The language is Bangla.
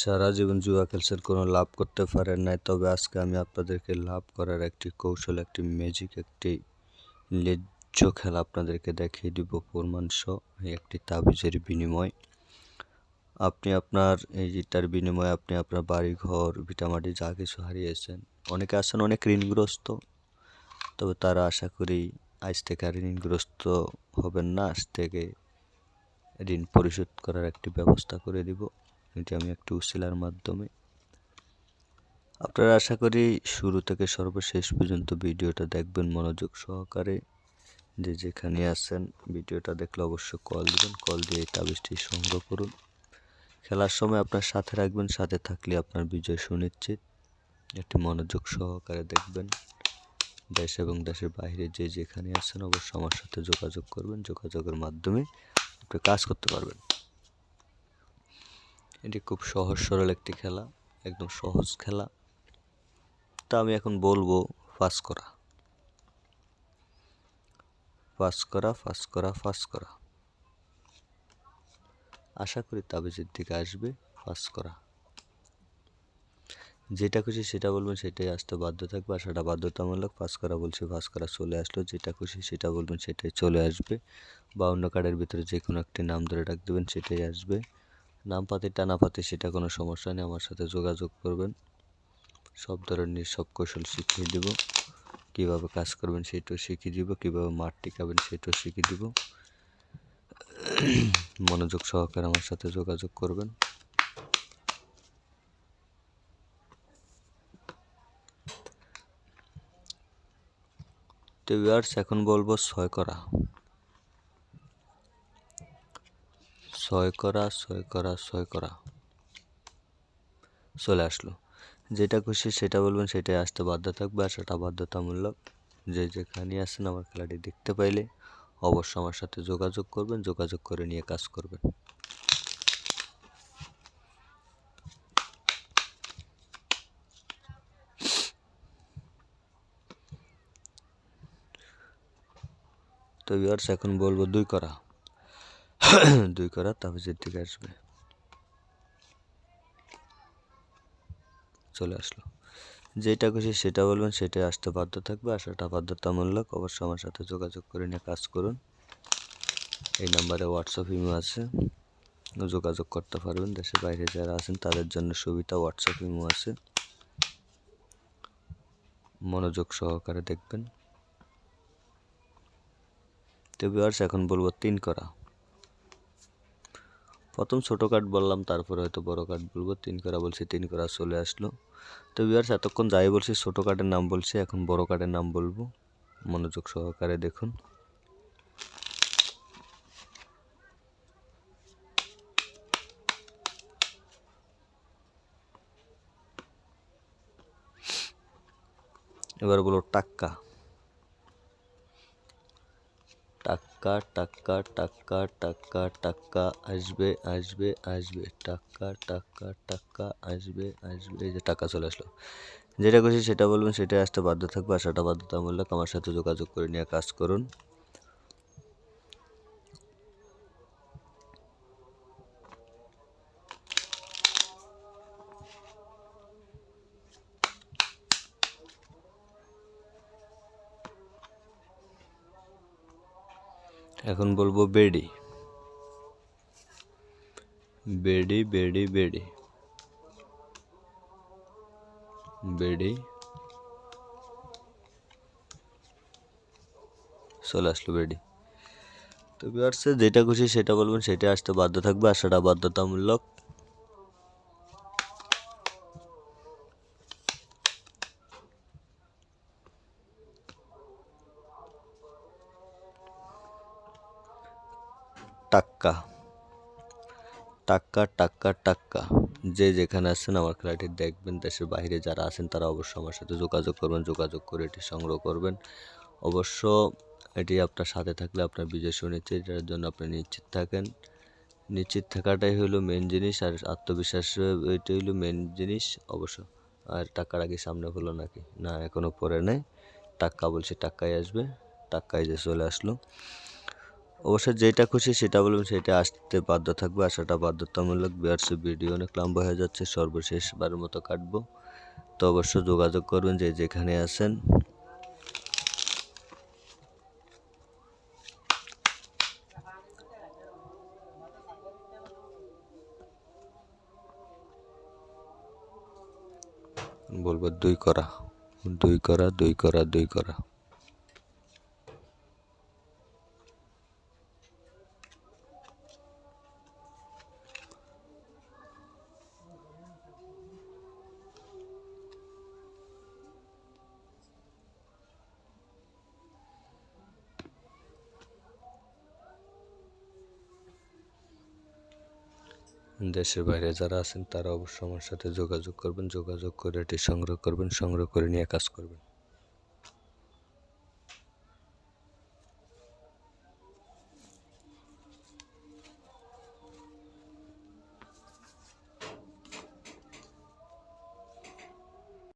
সারা জীবন জুয়া খেলছেন, কোনো লাভ করতে পারেন নাই। তবে আজকে আমি আপনাদেরকে লাভ করার একটি কৌশল, একটি ম্যাজিক একটি লেজ্জ খেলা আপনাদেরকে দেখিয়ে দিব। প্রমাণ এই একটি তাবিজের বিনিময়। আপনি আপনার এই যেটার বিনিময়ে আপনি আপনার বাড়ি ঘর ভিটামাটি যা কিছু হারিয়েছেন, অনেকে আছেন অনেক ঋণগ্রস্ত, তবে তারা আশা করি আজ থেকে আর ঋণগ্রস্ত হবেন না। আজ থেকে ঋণ পরিশোধ করার একটি ব্যবস্থা করে দিব। এটি আমি একটি উশিলার মাধ্যমে। আপনারা আশা করি শুরু থেকে সর্বশেষ পর্যন্ত ভিডিওটা দেখবেন মনোযোগ সহকারে। যে যেখানে আছেন, ভিডিওটা দেখলে অবশ্যই কল দিবেন, কল দিয়ে তাবিজটি সংগ্রহ করুন। খেলার সময় আপনার সাথে রাখবেন, সাথে থাকলে আপনার বিজয় সুনিশ্চিত। একটি মনোযোগ সহকারে দেখবেন। দেশ এবং দেশের বাইরে যে যেখানে আছেন, অবশ্যই আমার সাথে যোগাযোগ করবেন। যোগাযোগের মাধ্যমে আপনি কাজ করতে পারবেন। এটি খুব সহজ, সরল একটি খেলা, একদম সহজ খেলা। তা আমি এখন বলব ফাঁস করা। ফাঁস করা ফাঁস করা ফাঁস করা। আশা করি তাবিজের দিকে আসবে, ফাঁস করা। যেটা খুশি সেটা বলবেন, সেটাই আসতে বাধ্য থাকবে। আশাটা বাধ্যতামূলক পাস করা বলছে পাস করা চলে আসলো। যেটা খুশি সেটা বলবেন, সেটাই চলে আসবে। বা অন্য কার্ডের ভিতরে যে কোনো একটি নাম ধরে ডাক দেবেন, সেটাই আসবে। নাম পাতে টানা পাতে সেটা কোনো সমস্যা নেই, আমার সাথে যোগাযোগ করবেন। সব ধরনের সব কৌশল শিখিয়ে দেব। কীভাবে কাজ করবেন সেটাও শিখিয়ে দিব, কীভাবে মাঠ টিকাবেন সেটাও শিখিয়ে দিব। মনোযোগ সহকারে আমার সাথে যোগাযোগ করবেন। তো ভিউয়ার্স এখন বলব ছয় করা। ছয় করা ছয় করা ছয় করা। চলে আসলো। যেটা খুশি সেটা বলবেন, সেটাই আসতে বাধ্য থাকবে আর সেটা বাধ্যতামূলক। যে যেখানে আসেন আমার খেলাটি দেখতে পাইলে অবশ্যই আমার সাথে যোগাযোগ করবেন, যোগাযোগ করে নিয়ে কাজ করবেন। তো ভিউয়ার্স এখন বলব দুই করা। দুই করা তাবিজের দিকে আসবে। চলে আসলো। যেটা খুশি সেটা বলবেন, সেটাই আসতে বাধ্য থাকবে। আসাটা বাধ্যতামূলক। অবশ্যই আমার সাথে যোগাযোগ করে নিয়ে কাজ করুন। এই নাম্বারে হোয়াটসঅ্যাপ ইমো আছে। যোগাযোগ করতে পারবেন। দেশের বাইরে যারা আছেন, তাদের জন্য সুবিধা হোয়াটসঅ্যাপ ইমো আছে। মনোযোগ সহকারে দেখবেন। তো ভিউয়ার্স এখন বলব তিন করা। প্রথম ছোটো কাঠ বললাম, তারপরে হয়তো বড় কাঠ বলব। তিন করা বলছি, তিন করা চলে আসলো। তো ভিউয়ার্স এতক্ষণ যাই বলছি, ছোটো কাঠের নাম বলছি, এখন বড় কাঠের নাম বলব। মনোযোগ সহকারে দেখুন। এবার বলো টাক্কা। টাক্কা টাক্কা টাক্কা টাক্কা টাক্কা আসবে আসবে আসবে টাক্কা টাক্কা টাক্কা আসবে আসবে। এই যে টাকা চলে আসলো। যেটা করছি সেটা বলবেন, সেটাই আসতে বাধ্য থাকবে। আসাটা বাধ্যতামূলক আমার সাথে যোগাযোগ করে নিয়ে কাজ করুন। এখন বলব বেডি। বেডি বেডি বেডি। বেডি। চলে আসলো বেডি। তো বিয়ার্সে যেটা খুশি সেটা বলবেন সেটা আসতে বাধ্য থাকবে। আর সেটা বাধ্যতামূলক টাক্কা। টাক্কা টাক্কা টাক্কা। যে যেখানে আছেন আমার খেলাটি দেখবেন, দেশের বাইরে যারা আছেন তারা অবশ্যই আমার সাথে যোগাযোগ করবেন, যোগাযোগ করে এটি সংগ্রহ করবেন। অবশ্য এটি আপনার সাথে থাকলে আপনার বিজয় সুনিশ্চিত এটার জন্য আপনি নিশ্চিত থাকেন। নিশ্চিত থাকাটাই হলো মেন জিনিস আর আত্মবিশ্বাস এটাই হলো মেন জিনিস। অবশ্য আর টাকার আগে সামনে হলো নাকি? না এখনও পরে নেই। টাক্কা বলছে টাক্কাই আসবে, টাক্কাই যে চলে আসলো। অবশ্যই যেটা খুশি সেটা বলবেন, সেটা আসতে বাধ্য থাকবে আসাটা বাধ্যতামূলক। বিআরসি ভিডিও অনেক লম্বা হয়ে যাচ্ছে, সর্বশেষবারের মতো কাটবো। তো অবশ্যই যোগাযোগ করবেন যে যেখানে আছেন। বলব দুই করা দুই করা দুই করা দুই করা। দেশের বাইরে যারা আছেন, তারা অবশ্যই আমার সাথে যোগাযোগ করবেন। যোগাযোগ করে এটি সংগ্রহ করবেন, সংগ্রহ করে নিয়ে কাজ করবেন।